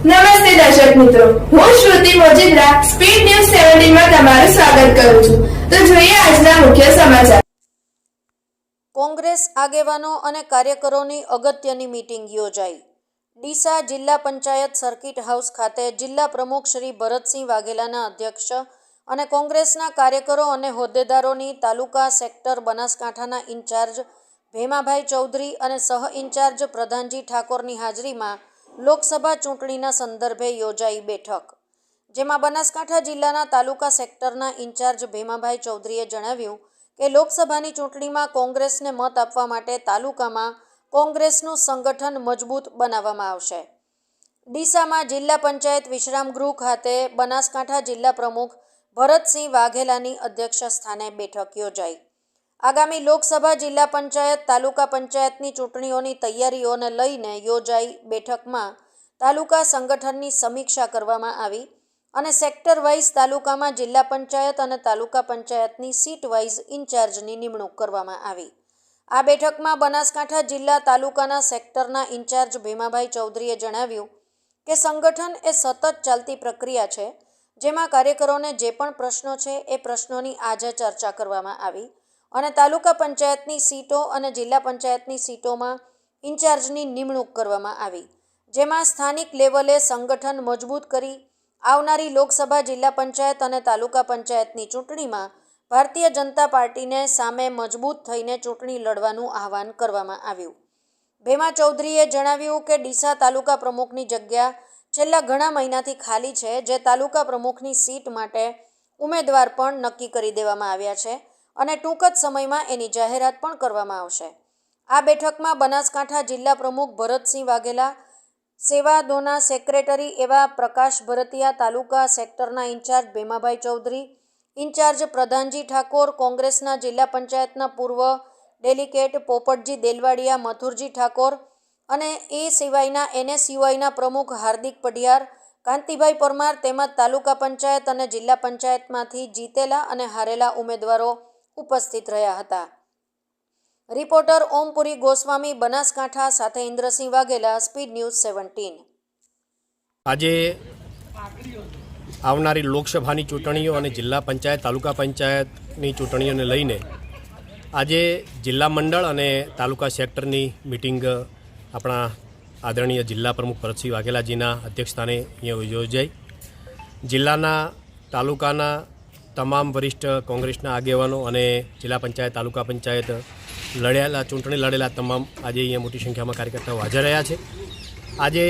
નમસ્તે દર્શક મિત્રો. હું શ્રુતિ મોજીદ્રા સ્પીડ ન્યૂઝ સેવન્ટીનમાં તમારું સ્વાગત કરું છું. તો જોઈએ આજના મુખ્ય સમાચાર. કોંગ્રેસ આગેવાનો અને કાર્યકરોની અગત્યની મીટિંગ યોજાઈ. ડીસા જિલ્લા પંચાયત સર્કિટ હાઉસ ખાતે જિલ્લા પ્રમુખ શ્રી ભરતસિંહ વાઘેલાના અધ્યક્ષ અને કોંગ્રેસના કાર્યકરો અને હોદ્દેદારોની તાલુકા સેક્ટર બનાસકાંઠાના ઇન્ચાર્જ ભેમાભાઈ ચૌધરી અને સહ ઇન્ચાર્જ પ્રધાનજી ઠાકોરની હાજરીમાં લોકસભા ચૂંટણીના સંદર્ભે યોજાઈ બેઠક, જેમાં બનાસકાંઠા જિલ્લાના તાલુકા સેક્ટરના ઇન્ચાર્જ ભીમાભાઈ ચૌધરીએ જણાવ્યું કે લોકસભાની ચૂંટણીમાં કોંગ્રેસને મત આપવા માટે તાલુકામાં કોંગ્રેસનું સંગઠન મજબૂત બનાવવામાં આવશે. ડીસામાં જિલ્લા પંચાયત વિશ્રામ ગૃહ ખાતે બનાસકાંઠા જિલ્લા પ્રમુખ ભરતસિંહ વાઘેલાની અધ્યક્ષ સ્થાને બેઠક યોજાઈ. આગામી લોકસભા જિલ્લા પંચાયત, તાલુકા પંચાયતની ચૂંટણીઓની તૈયારીઓને લઈને યોજાઈ બેઠકમાં તાલુકા સંગઠનની સમીક્ષા કરવામાં આવી અને સેક્ટર વાઇઝ તાલુકામાં જિલ્લા પંચાયત અને તાલુકા પંચાયતની સીટ વાઇઝ ઇન્ચાર્જની નિમણૂક કરવામાં આવી. આ બેઠકમાં બનાસકાંઠા જિલ્લા તાલુકાના સેક્ટરના ઇન્ચાર્જ ભીમાભાઈ ચૌધરીએ જણાવ્યું કે સંગઠન એ સતત ચાલતી પ્રક્રિયા છે, જેમાં કાર્યકરોને જે પણ પ્રશ્નો છે એ પ્રશ્નોની આજે ચર્ચા કરવામાં આવી અને તાલુકા પંચાયતની સીટો અને જિલ્લા પંચાયતની સીટોમાં ઇન્ચાર્જની નિમણૂક કરવામાં આવી, જેમાં સ્થાનિક લેવલે સંગઠન મજબૂત કરી આવનારી લોકસભા જિલ્લા પંચાયત અને તાલુકા પંચાયતની ચૂંટણીમાં ભારતીય જનતા પાર્ટીને સામે મજબૂત થઈને ચૂંટણી લડવાનું આહવાન કરવામાં આવ્યું. ભેમા ચૌધરીએ જણાવ્યું કે ડીસા તાલુકા પ્રમુખની જગ્યા છેલ્લા ઘણા મહિનાથી ખાલી છે, જે તાલુકા પ્રમુખની સીટ માટે ઉમેદવાર પણ નક્કી કરી દેવામાં આવ્યા છે. અને ટૂંક જ સમયમાં એની જાહેરાત પણ કરવામાં આવશે. આ બેઠકમાં બનાસકાંઠા જિલ્લા પ્રમુખ ભરતસિંહ વાઘેલા, સેવાદોના સેક્રેટરી એવા પ્રકાશ ભરતિયા, તાલુકા સેક્ટરના ઇન્ચાર્જ ભીમાભાઈ ચૌધરી, ઇન્ચાર્જ પ્રધાનજી ઠાકોર, કોંગ્રેસના જિલ્લા પંચાયતના પૂર્વ ડેલિકેટ પોપટજી દેલવાડિયા, મથુરજી ઠાકોર અને એ સિવાયના એનએસયુઆઈના પ્રમુખ હાર્દિક પઢિયાર, કાંતિભાઈ પરમાર તેમજ તાલુકા પંચાયત અને જિલ્લા પંચાયતમાંથી જીતેલા અને હારેલા ઉમેદવારો ઉપસ્થિત રહ્યા હતા. રિપોર્ટર ઓમપુરી ગોસ્વામી, બનાસકાંઠા સાથે Indrasinh Vaghela, speed news seventeen. આજે આવનારી લોકસભાની ચૂંટણીઓ અને જિલ્લા પંચાયત, તાલુકા પંચાયતની ચૂંટણીઓને લઈને આજે જિલ્લા મંડળ અને તાલુકા સેક્ટરની મિટિંગ આપણા આદરણીય જિલ્લા પ્રમુખ ભરતસિંહ વાઘેલાજીના અધ્યક્ષસ્થાને અહીંયા યોજાઈ. જિલ્લાના, તાલુકાના તમામ વરિષ્ઠ કોંગ્રેસના આગેવાનો અને જિલ્લા પંચાયત, તાલુકા પંચાયત લડેલા, ચૂંટણી લડેલા તમામ આજે અહીંયા મોટી સંખ્યામાં કાર્યકર્તાઓ હાજર રહ્યા છે. આજે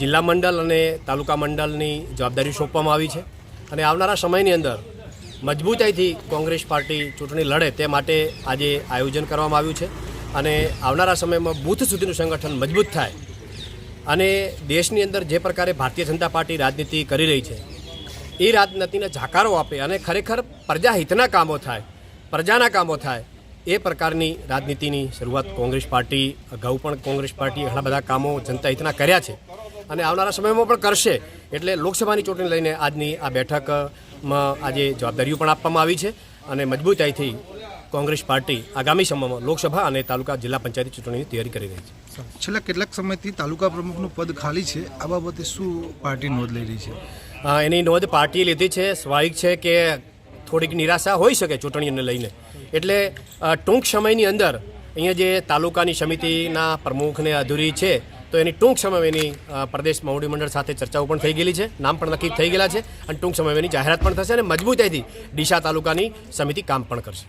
જિલ્લા મંડળ અને તાલુકા મંડળની જવાબદારી સોંપવામાં આવી છે અને આવનારા સમયની અંદર મજબૂતાઈથી કોંગ્રેસ પાર્ટી ચૂંટણી લડે તે માટે આજે આયોજન કરવામાં આવ્યું છે અને આવનારા સમયમાં બૂથ સુધીનું સંગઠન મજબૂત થાય અને દેશની અંદર જે પ્રકારે ભારતીય જનતા પાર્ટી રાજનીતિ કરી રહી છે એ રાજનીતિને જાકારો આપે અને ખરેખર પ્રજાહિતના કામો થાય, પ્રજાના કામો થાય, એ પ્રકારની રાજનીતિની શરૂઆત કોંગ્રેસ પાર્ટી, અગાઉ પણ કોંગ્રેસ પાર્ટીએ ઘણા બધા કામો જનતા હિતના કર્યા છે અને આવનારા સમયમાં પણ કરશે. એટલે લોકસભાની ચૂંટણી લઈને આજની આ બેઠકમાં આજે જવાબદારીઓ પણ આપવામાં આવી છે અને મજબૂતાઈથી કોંગ્રેસ પાર્ટી આગામી સમયમાં લોકસભા અને તાલુકા જિલ્લા પંચાયત ચૂંટણીની તૈયારી કરી રહી છે. છેલ્લા કેટલાક સમયથી તાલુકા પ્રમુખનું પદ ખાલી છે. આ બાબતે શું પાર્ટી નોંધ લઈ રહી છે? એની નોંધ પાર્ટીએ લીધી છે. સ્વાભાવિક છે કે થોડીક નિરાશા હોઈ શકે ચૂંટણીઓને લઈને. એટલે ટૂંક સમયની અંદર અહીંયા જે તાલુકાની સમિતિના પ્રમુખને અધૂરી છે, તો એની ટૂંક સમયમાં એની પ્રદેશ મોવડી મંડળ સાથે ચર્ચાઓ પણ થઈ ગયેલી છે. નામ પણ નક્કી થઈ ગયેલા છે અને ટૂંક સમયમાં એની જાહેરાત પણ થશે અને મજબૂતાઈથી ડીસા તાલુકાની સમિતિ કામ પણ કરશે.